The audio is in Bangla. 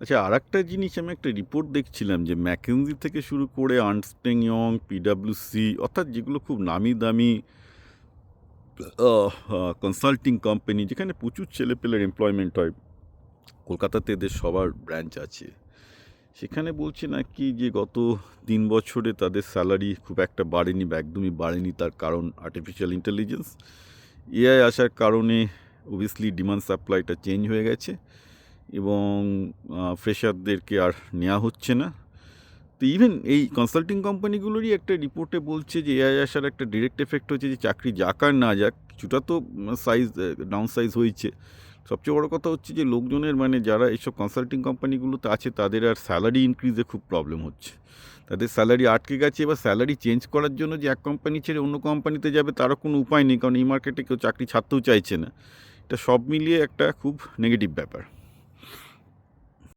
আচ্ছা আর একটা জিনিস আমি একটা রিপোর্ট দেখছিলাম যে ম্যাকেনজি থেকে শুরু করে আর্নস্টেং ইয়ং পিডাব্লিউসি অর্থাৎ যেগুলো খুব নামি দামি কনসাল্টিং কোম্পানি যেখানে প্রচুর ছেলেপেলের এমপ্লয়মেন্ট হয়, কলকাতাতে এদের সবার ব্রাঞ্চ আছে। সেখানে বলছে নাকি যে গত তিন বছরে তাদের স্যালারি খুব একটা বাড়েনি বা একদমই বাড়েনি তার কারণ আর্টিফিশিয়াল ইন্টেলিজেন্স এআই আসার কারণে অবভিয়াসলি ডিমান্ড সাপ্লাইটা চেঞ্জ হয়ে গেছে। এবং ফ্রেশারদেরকে আর নেওয়া হচ্ছে না। তো ইভেন এই কনসাল্টিং কোম্পানিগুলোরই একটা রিপোর্টে বলছে যে এআই আসার একটা ডিরেক্ট এফেক্ট হচ্ছে যে, চাকরি যাক আর না যাক, কিছুটা তো সাইজ ডাউন সাইজ হয়েছে। সবচেয়ে বড় কথা হচ্ছে যে, লোকজনের মানে যারা এইসব কনসাল্টিং কোম্পানিগুলোতে আছে, তাদের আর স্যালারি ইনক্রিজে খুব প্রবলেম হচ্ছে। তাদের স্যালারি আটকে গেছে, এবার স্যালারি চেঞ্জ করার জন্য যে, এক কোম্পানি ছেড়ে অন্য কোম্পানিতে যাবে, তারও কোনো উপায় নেই, কারণ এই মার্কেটে কেউ চাকরি ছাড়তেও চাইছে না। এটা সব মিলিয়ে একটা খুব নেগেটিভ ব্যাপার।